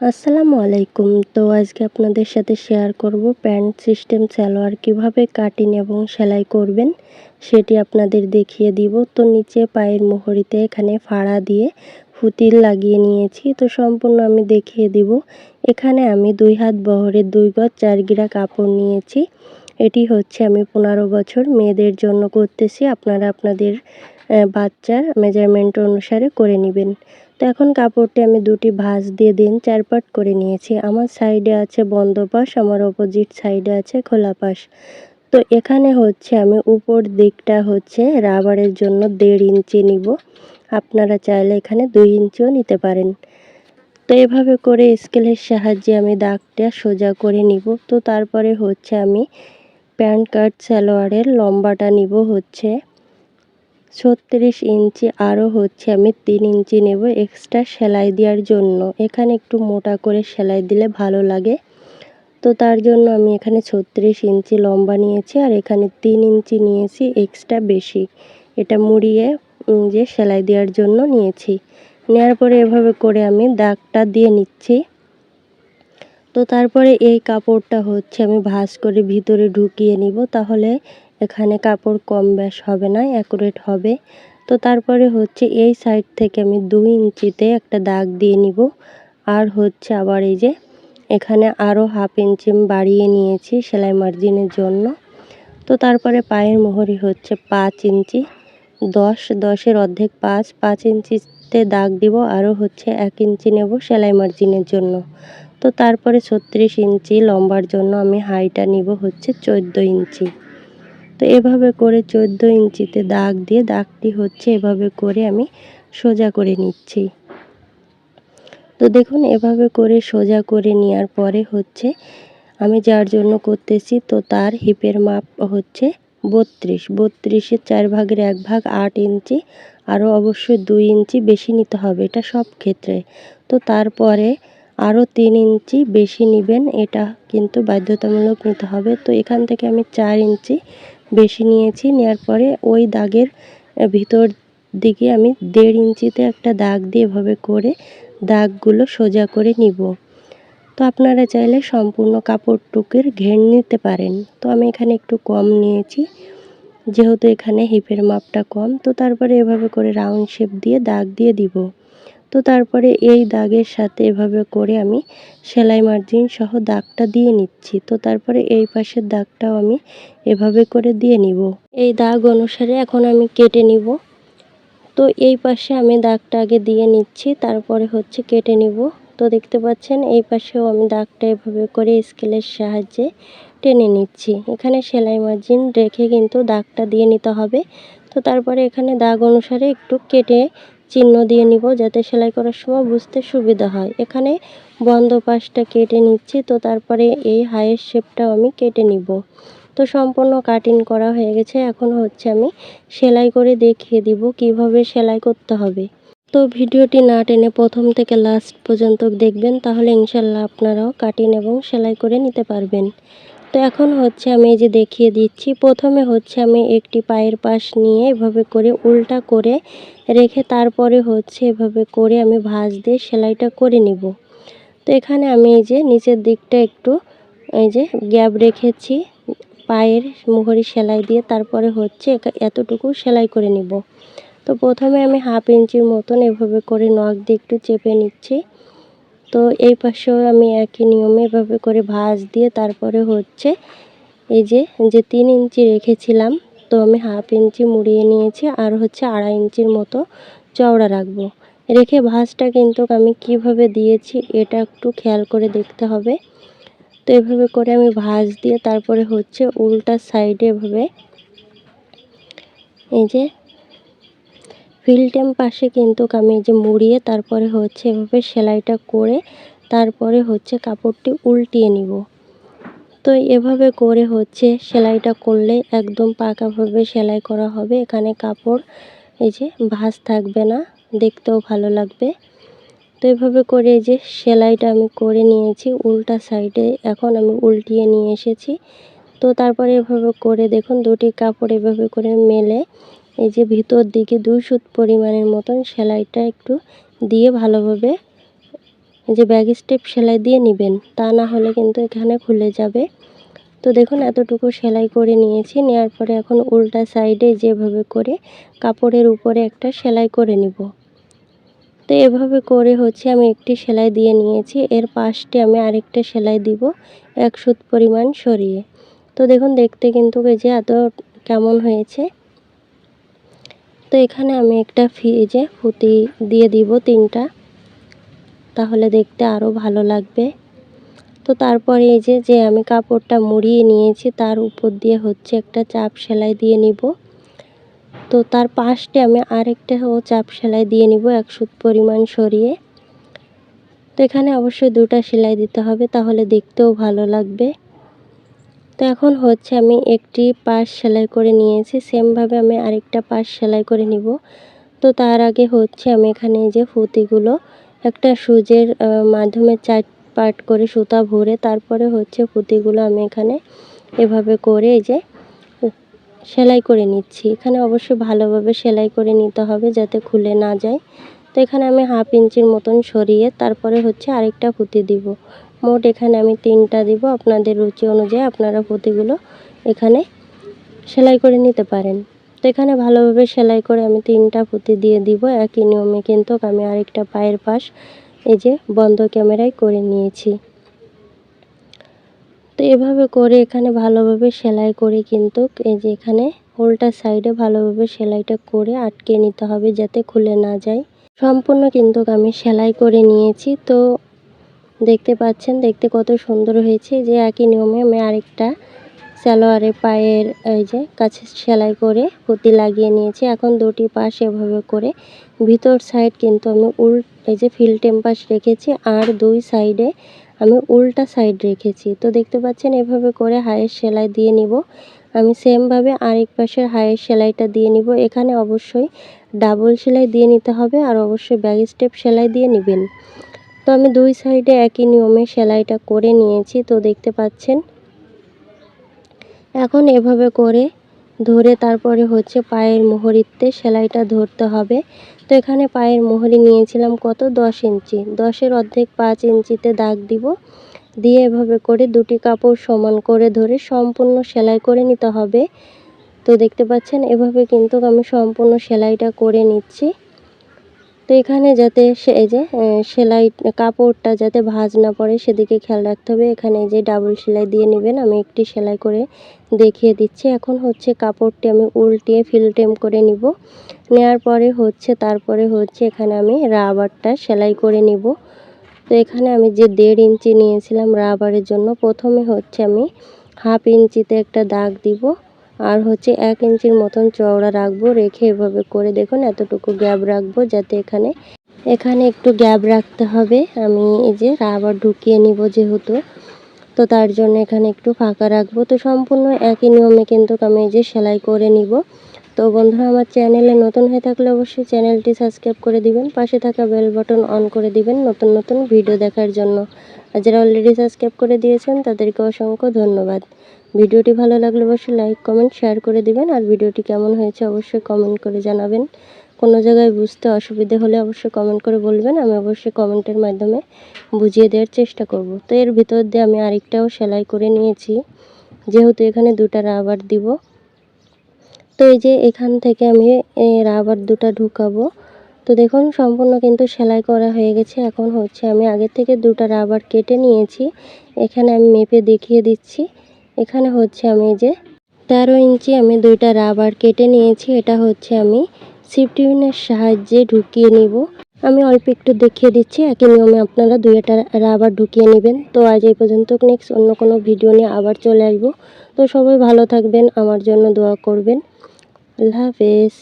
আসসালামু আলাইকুম। তো আজকে আপনাদের সাথে শেয়ার করব প্যান্ট সিস্টেম সালোয়ার কীভাবে কাটিং এবং সেলাই করবেন, সেটি আপনাদের দেখিয়ে দিব। তো নিচে পায়ের মোহরিতে এখানে ফাড়া দিয়ে ফুতিল লাগিয়ে নিয়েছি। তো সম্পূর্ণ আমি দেখিয়ে দিব। এখানে আমি দুই হাত বহরের দুই গজ চার গিরা কাপড় নিয়েছি। এটি হচ্ছে আমি পনেরো বছর মেয়েদের জন্য করতেছি। আপনারা আপনাদের বাচ্চার মেজারমেন্ট অনুসারে করে নেবেন। তো এখন কাপড়টি আমি দুটি ভাঁজ দিয়ে দিন চার পাট করে নিয়েছি। আমার সাইডে আছে বন্ধ পাশ আমার অপোজিট সাইডে আছে খোলা পাশ। তো এখানে হচ্ছে আমি উপর দিকটা হচ্ছে রাবারের জন্য দেড় ইঞ্চি নিব। আপনারা চাইলে এখানে দুই ইঞ্চিও নিতে পারেন। তো এভাবে করে স্কেলের সাহায্যে আমি দাগটা সোজা করে নিব। তো তারপরে হচ্ছে আমি প্যান্ট কাট, সালোয়ারের লম্বাটা নিব হচ্ছে ছত্রিশ ইঞ্চি আরও হচ্ছে, আমি তিন ইঞ্চি নেব এক্সট্রা সেলাই দেওয়ার জন্য। এখানে একটু মোটা করে সেলাই দিলে ভালো লাগে। তো তার জন্য আমি এখানে ছত্রিশ ইঞ্চি লম্বা নিয়েছি আর এখানে তিন ইঞ্চি নিয়েছি এক্সট্রা বেশি। এটা মুড়িয়ে যে সেলাই দেওয়ার জন্য নিয়েছি। নেওয়ার পরে এভাবে করে আমি দাগটা দিয়ে নিচ্ছি। তো তারপরে এই কাপড়টা হচ্ছে আমি ভাঁজ করে ভিতরে ঢুকিয়ে নিব, তাহলে এখানে কাপড় কম ব্যাস হবে না অ্যাকুরেট হবে। তো তারপরে হচ্ছে এই সাইড থেকে আমি দুই ইঞ্চিতে একটা দাগ দিয়ে নিব। আর হচ্ছে আবার এই যে এখানে আরও হাফ ইঞ্চি বাড়িয়ে নিয়েছি সেলাই মার্জিনের জন্য। তো তারপরে পায়ের মোহরি হচ্ছে পাঁচ ইঞ্চি, দশ, দশের অর্ধেক পাঁচ পাঁচ ইঞ্চিতে দাগ দিব আরও হচ্ছে এক ইঞ্চি নেব সেলাই মার্জিনের জন্য। তো তারপরে ছত্রিশ ইঞ্চি লম্বার জন্য আমি হাইটা নিব হচ্ছে চোদ্দ ইঞ্চি। তো এভাবে করে চোদ্দ ইঞ্চিতে দাগ দিয়ে দাগটি হচ্ছে এভাবে করে আমি সোজা করে নিচ্ছি। তো দেখুন, এভাবে করে সোজা করে নেওয়ার পরে হচ্ছে আমি যার জন্য করতেছি, তো তার হিপের মাপ হচ্ছে বত্রিশ। বত্রিশের চার ভাগের এক ভাগ আট ইঞ্চি, আরও অবশ্যই দুই ইঞ্চি বেশি নিতে হবে, এটা সব ক্ষেত্রে। তো তারপরে আরও তিন ইঞ্চি বেশি নেবেন, এটা কিন্তু বাধ্যতামূলক নিতে হবে। তো এখান থেকে আমি চার ইঞ্চি বেশি নিয়েছি নেওয়ার পরে ওই দাগের ভিতর দিকে আমি দেড় ইঞ্চিতে একটা দাগ দিয়ে এভাবে করে দাগগুলো সোজা করে নিব। তো আপনারা চাইলে সম্পূর্ণ কাপড়টুকের ঘের নিতে পারেন। তো আমি এখানে একটু কম নিয়েছি, যেহেতু এখানে হিপের মাপটা কম, তো তারপরে এভাবে করে রাউন্ড শেপ দিয়ে দাগ দিয়ে দিব। তো তারপরে এই দাগের সাথে এভাবে করে আমি সেলাই মার্জিন সহ দাগটা দিয়ে নিচ্ছি। তো তারপরে এই পাশের দাগটাও আমি এভাবে করে দিয়ে নিব। এই দাগ অনুসারে এখন আমি কেটে নিব। তো এই পাশে আমি দাগটা আগে দিয়ে নিচ্ছি, তারপরে হচ্ছে কেটে নিব। তো দেখতে পাচ্ছেন, এই পাশেও আমি দাগটা এভাবে করে স্কেলের সাহায্যে টেনে নিচ্ছি। এখানে সেলাই মার্জিন রেখে কিন্তু দাগটা দিয়ে নিতে হবে। তো তারপরে এখানে দাগ অনুসারে একটু কেটে চিহ্ন দিয়ে নিব যাতে সেলাই করার সময় বুঝতে সুবিধা হয়। এখানে বন্ধ পাশটা কেটে নিচ্ছি, তো তারপরে এই হায়ের শেপটাও আমি কেটে নিব। তো সম্পূর্ণ কাটিং করা হয়ে গেছে। এখন হচ্ছে আমি সেলাই করে দেখিয়ে দিব কীভাবে সেলাই করতে হবে। তো ভিডিওটি না টেনে প্রথম থেকে লাস্ট পর্যন্ত দেখবেন, তাহলে ইনশাল্লাহ আপনারাও কাটিং এবং সেলাই করে নিতে পারবেন। তো এখন হচ্ছে আমি এই যে দেখিয়ে দিচ্ছি, প্রথমে হচ্ছে আমি একটি পায়ের পাশ নিয়ে এভাবে করে উল্টা করে রেখে তারপরে হচ্ছে এভাবে করে আমি ভাঁজ দিয়ে সেলাইটা করে নিব। তো এখানে আমি এই যে নিচের দিকটা একটু এই যে গ্যাপ রেখেছি, পায়ের মোহরি সেলাই দিয়ে তারপরে হচ্ছে এতটুকু সেলাই করে নিব। তো প্রথমে আমি হাফ ইঞ্চির মতন এভাবে করে নখ দিয়ে একটু চেপে নিচ্ছি। তো এই পাশেও আমি একই নিয়মে এভাবে করে ভাঁজ দিয়ে তারপরে হচ্ছে এই যে যে তিন ইঞ্চি রেখেছিলাম, তো আমি হাফ ইঞ্চি মুড়িয়ে নিয়েছি আর হচ্ছে আড়াই ইঞ্চির মতো চওড়া রাখব। রেখে ভাঁজটা কিন্তু আমি কীভাবে দিয়েছি এটা একটু খেয়াল করে দেখতে হবে। তো এভাবে করে আমি ভাঁজ দিয়ে তারপরে হচ্ছে উল্টা সাইডে এভাবে এই যে ফিল্টেম পাশে কিন্তু আমি যে মুড়িয়ে তারপরে হচ্ছে এভাবে সেলাইটা করে তারপরে হচ্ছে কাপড়টি উল্টিয়ে নিব। তো এভাবে করে হচ্ছে সেলাইটা করলে একদম পাকাভাবে সেলাই করা হবে। এখানে কাপড় এই যে ভাঁজ থাকবে না, দেখতেও ভালো লাগবে। তো এভাবে করে যে সেলাইটা আমি করে নিয়েছি, উল্টা সাইডে এখন আমি উল্টিয়ে নিয়ে এসেছি। তো তারপরে এভাবে করে দেখুন দুটি কাপড় এভাবে করে মেলে। এই যে ভিতর দিকে দুই সুত পরিমাণের মতন সেলাইটা একটু দিয়ে ভালোভাবে যে ব্যাগ স্টেপ সেলাই দিয়ে নেবেন। তা না হলে কিন্তু এখানে খুলে যাবে। তো দেখুন, এতটুকু সেলাই করে নিয়েছি। নেওয়ার পরে এখন উল্টা সাইডে যেভাবে করে কাপড়ের উপরে একটা সেলাই করে নিব। তো এভাবে করে হচ্ছে আমি একটি সেলাই দিয়ে নিয়েছি। এর পাশটি আমি আরেকটা সেলাই দিব এক সুত পরিমাণ সরিয়ে। তো দেখুন, দেখতে কিন্তু এই যে এত কেমন হয়েছে। তো এখানে আমি একটা ফ্রিজে ফুতি দিয়ে দিব তিনটা। তাহলে দেখতে আরও ভালো লাগবে। তো তারপরে এই যে যে আমি কাপড়টা মুড়িয়ে নিয়েছি, তার উপর দিয়ে হচ্ছে একটা চাপ সেলাই দিয়ে নিব। তো তার পাশে আমি আরেকটা ও চাপ সেলাই দিয়ে নিব এক সুত পরিমাণ সরিয়ে। তো এখানে অবশ্যই দুটা সেলাই দিতে হবে, তাহলে দেখতেও ভালো লাগবে। তো এখন হচ্ছে আমি একটি পাশ সেলাই করে নিয়েছি। সেমভাবে আমি আরেকটা পাশ সেলাই করে নিব। তো তার আগে হচ্ছে আমি এখানে যে ফুতিগুলো একটা সুজের মাধ্যমে চার পার্ট করে সুতা ভরে তারপরে হচ্ছে পুঁতিগুলো আমি এখানে এভাবে করে যে সেলাই করে নিচ্ছি। এখানে অবশ্যই ভালোভাবে সেলাই করে নিতে হবে যাতে খুলে না যায়। তো এখানে আমি হাফ ইঞ্চির মতন সরিয়ে তারপরে হচ্ছে আরেকটা পুঁতি দিব। মোট এখানে আমি তিনটা দিব। আপনাদের রুচি অনুযায়ী আপনারা পুঁতিগুলো এখানে সেলাই করে নিতে পারেন। তো এখানে ভালোভাবে সেলাই করে আমি তিনটা পুঁতি দিয়ে দিব। একই নিয়মে কিন্তু আমি আরেকটা পায়ের পাশ এই যে বন্ধ ক্যামেরায় করে নিয়েছি। তো এভাবে করে এখানে ভালোভাবে সেলাই করে কিন্তু এই যে এখানে উল্টা সাইডে ভালোভাবে সেলাইটা করে আটকে নিতে হবে যাতে খুলে না যায়। সম্পূর্ণ কিন্তু আমি সেলাই করে নিয়েছি। তো দেখতে পাচ্ছেন, দেখতে কত সুন্দর হয়েছে যে একই নিয়মে আমি আরেকটা সালোয়ারের পায়ের, এই যে, কাছে সেলাই করে পুঁতি লাগিয়ে নিয়েছি। এখন দুটি পাশ এভাবে করে ভিতর সাইড কিন্তু আমি উল, এই যে ফিল টেম্পাস রেখেছি আর দুই সাইডে আমি উল্টা সাইড রেখেছি। তো দেখতে পাচ্ছেন, এভাবে করে হায়ের সেলাই দিয়ে নিব। আমি সেমভাবে আরেক পাশের হায়ের সেলাইটা দিয়ে নিব। এখানে অবশ্যই ডাবল সেলাই দিয়ে নিতে হবে আর অবশ্যই ব্যাগ স্টেপ সেলাই দিয়ে নেবেন। আমি দুই সাইডে একই নিয়মে সেলাইটা করে নিয়েছি, তো দেখতে পাচ্ছেন। এখন এভাবে করে ধরে তারপরে হচ্ছে পায়ের মোহরিতে সেলাইটা ধরতে হবে। তো এখানে পায়ের মোহরি নিয়েছিলাম কত? দশ ইঞ্চি। দশের অর্ধেক পাঁচ ইঞ্চিতে দাগ দিব। দিয়ে এভাবে করে দুটি কাপড় সমান করে ধরে সম্পূর্ণ সেলাই করে নিতে হবে। তো দেখতে পাচ্ছেন, এভাবে কিন্তু আমি সম্পূর্ণ সেলাইটা করে নিচ্ছি। তো এখানে যাতে সে এই যে সেলাই, কাপড়টা যাতে ভাঁজ না পড়ে, সেদিকে খেয়াল রাখতে হবে। এখানে যে ডাবল সেলাই দিয়ে নেবেন। আমি একটি সেলাই করে দেখিয়ে দিচ্ছি। এখন হচ্ছে কাপড়টি আমি উল্টিয়ে ফিলটেম করে নিব। নেওয়ার পরে হচ্ছে, তারপরে হচ্ছে এখানে আমি রাবারটা সেলাই করে নিব। তো এখানে আমি যে দেড় ইঞ্চি নিয়েছিলাম রাবারের জন্য, প্রথমে হচ্ছে আমি হাফ ইঞ্চিতে একটা দাগ দিব। আর হচ্ছে এক ইঞ্চির মতন চওড়া রাখব, রেখে এভাবে করে দেখুন এতটুকু গ্যাপ রাখব যাতে এখানে এখানে একটু গ্যাপ রাখতে হবে। আমি এই যে আবার ঢুকিয়ে নিব যেহেতু, তো তার জন্য এখানে একটু ফাঁকা রাখব। তো সম্পূর্ণ একই নিয়মে কিন্তু আমি এই যে সেলাই করে নিব। তো বন্ধুরা, আমার চ্যানেলে নতুন হয়ে থাকলে অবশ্যই চ্যানেলটি সাবস্ক্রাইব করে দিবেন, পাশে থাকা বেল বাটন অন করে দিবেন নতুন নতুন ভিডিও দেখার জন্য। আর যারা অলরেডি সাবস্ক্রাইব করে দিয়েছেন, তাদেরকে অসংখ্য ধন্যবাদ। ভিডিওটি ভালো লাগলে অবশ্যই লাইক, কমেন্ট, শেয়ার করে দিবেন। আর ভিডিওটি কেমন হয়েছে অবশ্যই কমেন্ট করে জানাবেন। কোনো জায়গায় বুঝতে অসুবিধে হলে অবশ্যই কমেন্ট করে বলবেন। আমি অবশ্যই কমেন্টের মাধ্যমে বুঝিয়ে দেওয়ার চেষ্টা করব। তো এর ভিতর দিয়ে আমি আরেকটাও সেলাই করে নিয়েছি। যেহেতু এখানে দুটা রাবার দিব। তো এই যে এখান থেকে আমি রাবার দুটা ঢুকাবো। তো দেখুন, সম্পূর্ণ কিন্তু সেলাই করা হয়ে গেছে। এখন হচ্ছে আমি আগে থেকে দুটা রাবার কেটে নিয়েছি। এখানে আমি মেপে দেখিয়ে দিচ্ছি। এখানে হচ্ছে আমি যে তেরো ইঞ্চি আমি দুইটা রাবার কেটে নিয়েছি। এটা হচ্ছে আমি সিফটিউনের সাহায্যে ঢুকিয়ে নিব। আমি অল্প একটু দেখিয়ে দিচ্ছি, একই নিয়মে আপনারা দুইটা রাবার ঢুকিয়ে নেবেন। তো আজ এই পর্যন্ত নেক্সট অন্য কোনো ভিডিও নিয়ে আবার চলে আসব। তো সবাই ভালো থাকবেন, আমার জন্য দোয়া করবেন। আল্লাহ হাফেজ।